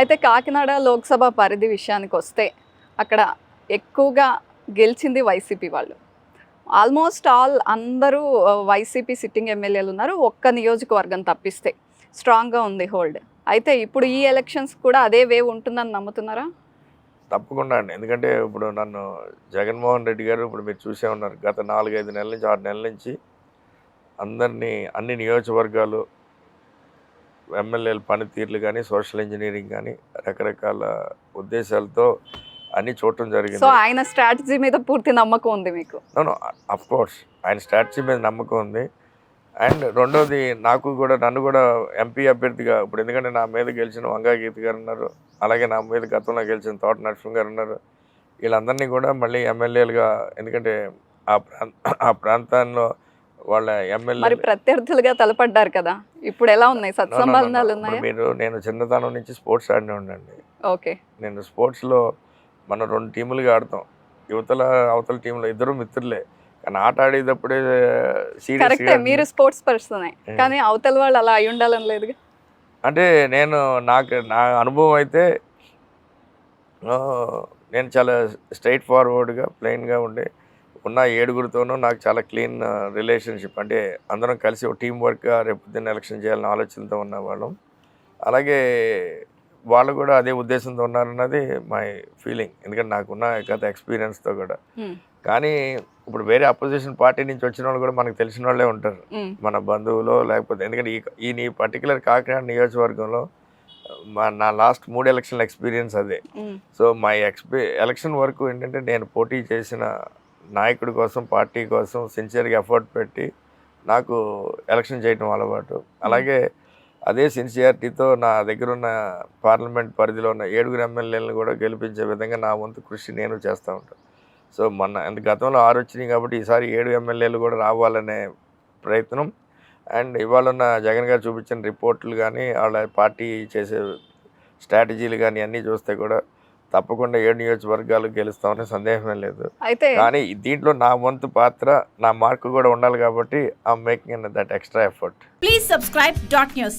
అయితే కాకినాడ లోక్సభ పరిధి విషయానికి వస్తే అక్కడ ఎక్కువగా గెలిచింది వైసీపీ వాళ్ళు. ఆల్మోస్ట్ ఆల్ అందరూ వైసీపీ సిట్టింగ్ ఎమ్మెల్యేలు ఉన్నారు. ఒక్క నియోజకవర్గం తప్పిస్తే స్ట్రాంగ్గా ఉంది హోల్డ్. అయితే ఇప్పుడు ఈ ఎలక్షన్స్ కూడా అదే వేవ్ ఉంటుందని నమ్ముతున్నారా? తప్పకుండా అండి. ఎందుకంటే ఇప్పుడు నన్ను జగన్మోహన్ రెడ్డి గారు ఇప్పుడు మీరు చూసే ఉన్నారు. గత నాలుగైదు నెలల నుంచి ఆరు నెలల నుంచి అందరినీ అన్ని నియోజకవర్గాలు ఎమ్మెల్యేల పనితీరులు కానీ సోషల్ ఇంజనీరింగ్ కానీ రకరకాల ఉద్దేశాలతో అన్ని చూడటం సో జరిగింది ఆయన స్ట్రాటజీ మీద పూర్తి నమ్మకం ఉంది మీకు? Of course. ఆయన స్ట్రాటజీ మీద నమ్మకం ఉంది. అండ్ రెండోది నాకు కూడా నన్ను కూడా ఎంపీ అభ్యర్థిగా ఇప్పుడు ఎందుకంటే నా మీద గెలిచిన వంగా గీత గారు ఉన్నారు అలాగే నా మీద గతంలో గెలిచిన తోట నరసింహ గారు ఉన్నారు. వీళ్ళందరినీ కూడా మళ్ళీ ఎమ్మెల్యేలుగా ఎందుకంటే ఆ ప్రాంత ఆ ప్రాంతాల్లో వాళ్ళ మరి ఎమ్మెల్యే ప్రత్యర్థులుగా తలపడ్డారు కదా. ఇప్పుడు ఎలా ఉన్నాయి? సత్సంబంధాలు ఉన్నాయా? మీరు నేను చిన్నతనం నుంచి స్పోర్ట్స్ ఆడినే ఉండండి. ఓకే. నేను స్పోర్ట్స్లో మనం రెండు టీములుగా ఆడతాం. యువతల అవతల టీంలో ఇద్దరు మిత్రులే. కానీ ఆట ఆడేటప్పుడే కరెక్టే మీరు స్పోర్ట్స్ పర్సన్. కానీ అవతల వాళ్ళు అలా అయి ఉండాలని లేదుగా? అంటే నేను నాకు నా అనుభవం అయితే నేను చాలా స్ట్రైట్ ఫార్వర్డ్గా ప్లెయిన్గా ఉండే ఉన్న ఏడుగురితోనూ నాకు చాలా క్లీన్ రిలేషన్షిప్ అంటే అందరం కలిసి ఒక టీం వర్క్గా రేపు దీన్ని ఎలక్షన్ చేయాలని ఆలోచనతో ఉన్న వాళ్ళం అలాగే వాళ్ళు కూడా అదే ఉద్దేశంతో ఉన్నారన్నది మై ఫీలింగ్ ఎందుకంటే నాకున్న గత ఎక్స్పీరియన్స్తో కూడా. కానీ ఇప్పుడు వేరే అపోజిషన్ పార్టీ నుంచి వచ్చిన వాళ్ళు కూడా మనకు తెలిసిన వాళ్ళే ఉంటారు. మన బంధువులో లేకపోతే ఎందుకంటే ఈ ఈ పర్టికులర్ కాకినాడ నియోజకవర్గంలో మా నా లాస్ట్ మూడు ఎలక్షన్ ఎక్స్పీరియన్స్ అదే. సో మై ఎక్స్పీ ఎలక్షన్ వరకు ఏంటంటే నేను పోటీ చేసిన నాయకుడి కోసం పార్టీ కోసం సిన్సియర్గా ఎఫర్ట్ పెట్టి నాకు ఎలక్షన్ చేయడం అలవాటు. అలాగే అదే సిన్సియారిటీతో నా దగ్గర ఉన్న పార్లమెంట్ పరిధిలో ఉన్న ఏడుగురు ఎమ్మెల్యేలను కూడా గెలిపించే విధంగా నా వంతు కృషి నేను చేస్తూ ఉంటాను సో మొన్న అంత గతంలో ఆరు వచ్చినాయి కాబట్టి ఈసారి ఏడు ఎమ్మెల్యేలు కూడా రావాలనే ప్రయత్నం. అండ్ ఇవాళ ఉన్న జగన్ గారు చూపించిన రిపోర్ట్లు కానీ వాళ్ళ పార్టీ చేసే స్ట్రాటజీలు కానీ అన్నీ చూస్తే కూడా తప్పకుండా ఏడు నియోజకవర్గాలు గెలుస్తామనే సందేహమే లేదు. అయితే కానీ దీంట్లో నా వంతు పాత్ర నా మార్కు కూడా ఉండాలి కాబట్టి I making that extra effort Please subscribe dot news.